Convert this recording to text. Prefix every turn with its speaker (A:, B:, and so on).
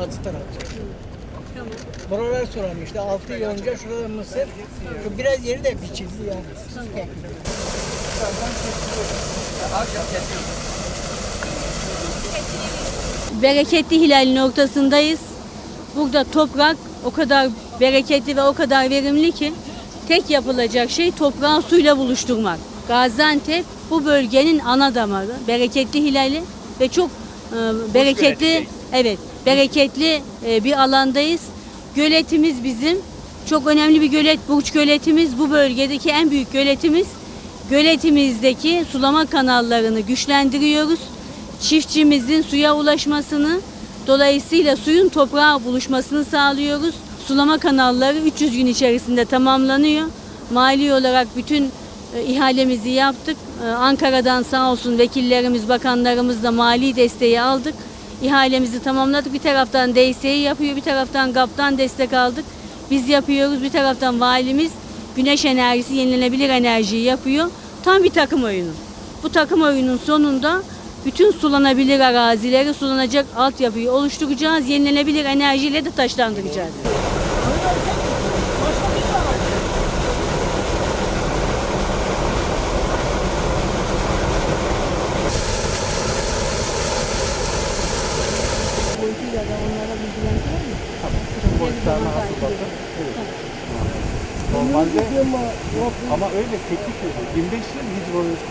A: Batı tarafı. Buralar sulanıyor işte 6 yıl önce şurada mısır. Şu biraz yeri de biçildi yani.
B: bereketli hilalin ortasındayız. Burada toprak o kadar bereketli ve o kadar verimli ki tek yapılacak şey toprağı suyla buluşturmak. Gaziantep bu bölgenin ana damarı. Bereketli hilali ve çok e, bereketli evet bereketli e, bir alandayız. Göletimiz bizim çok önemli bir gölet Burç göletimiz bu bölgedeki en büyük göletimiz. Göletimizdeki sulama kanallarını güçlendiriyoruz çiftçimizin suya ulaşmasını, dolayısıyla suyun toprağa buluşmasını sağlıyoruz. Sulama kanalları 300 gün içerisinde tamamlanıyor. Mali olarak bütün ihalemizi yaptık. E, Ankara'dan sağ olsun vekillerimiz, bakanlarımız da mali desteği aldık. İhalemizi tamamladık. Bir taraftan DSİ yapıyor, bir taraftan GAP'tan destek aldık. Biz yapıyoruz. Bir taraftan valimiz güneş enerjisi, yenilenebilir enerjiyi yapıyor. Tam bir takım oyunu. Bu takım oyunun sonunda bütün sulanabilir arazileri sulanacak altyapıyı oluşturacağız. Yenilenebilir enerjiyle de taşlandıracağız.
C: Normalde ama öyle teklif ediyor. 25 yıl hidroloji